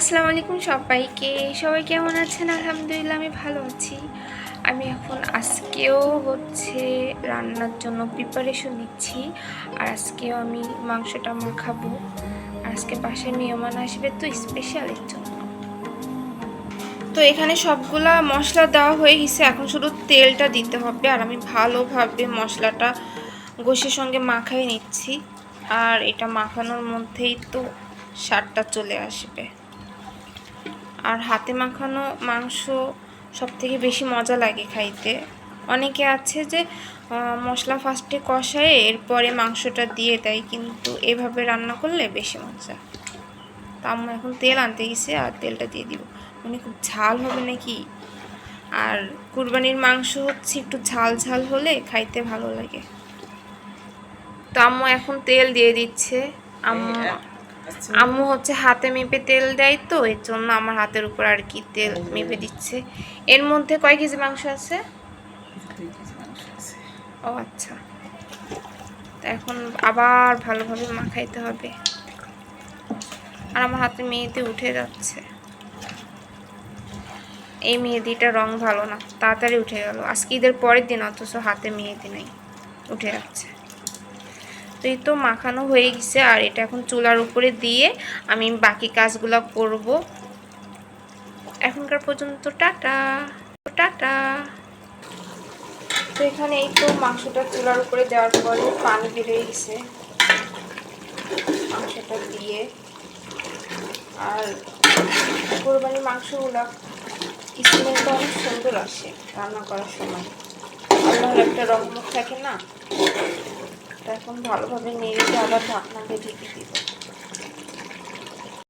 আসসালামু আলাইকুম সবাইকে। সবাই কেমন আছেন? আলহামদুলিল্লাহ, আমি ভালো আছি। আমি এখন আজকেও হচ্ছে রান্নার জন্য প্রিপারেশন নিচ্ছি। আর আজকেও আমি মাংসটা মাখাবো আজকে বাসায় মেহমান আসবে, তো স্পেশালের জন্য। তো এখানে সবগুলা মশলা দেওয়া হয়ে গেছে। এখন শুধু তেলটা দিতে হবে। আর আমি ভালোভাবে মশলাটা গোশের সঙ্গে মাখাই নিচ্ছি। আর এটা মাখানোর মধ্যেই তো সারটা চলে আসবে। আর হাতে মাখানো মাংস সব থেকে বেশি মজা লাগে খাইতে। অনেকে আছে যে মশলা ফার্স্টে কষায় এরপরে মাংসটা দিয়ে দেয়, কিন্তু এভাবে রান্না করলে বেশি মজা। তা আম্মু এখন তেল আনতে গেছে আর তেলটা দিয়ে দিব। মানে খুব ঝাল হবে নাকি? আর কুরবানির মাংস হচ্ছে একটু ঝাল ঝাল হলে খাইতে ভালো লাগে। তো আম্মু এখন তেল দিয়ে দিচ্ছে। আম্মু আম্মু হচ্ছে হাতে মেপে তেল দেয় তো এর জন্য আমার হাতের উপর আর কি তেল মেপে দিচ্ছে। এর মধ্যে কয় কেজি মাংস আছে। ও আচ্ছা। তো এখন আবার ভালোভাবে মাখাইতে হবে। আর আমার হাতে মেহেদি উঠে যাচ্ছে। এই মেহেদিটা রং ভালো না তাড়াতাড়ি উঠে গেল। আজকে ঈদের পরের দিন অথচ হাতে মেহেদি নেই উঠে যাচ্ছে। তো এই তো মাখানো হয়ে গেছে আর এটা এখন চুলার উপরে দিয়ে আমি বাকি কাজগুলো করব। এখনকার পর্যন্ত টাটা। টাটা। তো এখানে এই তো মাংসটা চুলার উপরে দেওয়ার পরে পানি বেরিয়ে গেছে। মাংসটা দিয়ে। আর কোরবানির মাংসগুলো স্মেলটা অনেক সুন্দর আসে রান্না করার সময়। আল্লাহর একটা রকম থাকে না? এখন ভালোভাবে নেড়ে আবার ঢাকনা দিয়ে ঢেকে দিব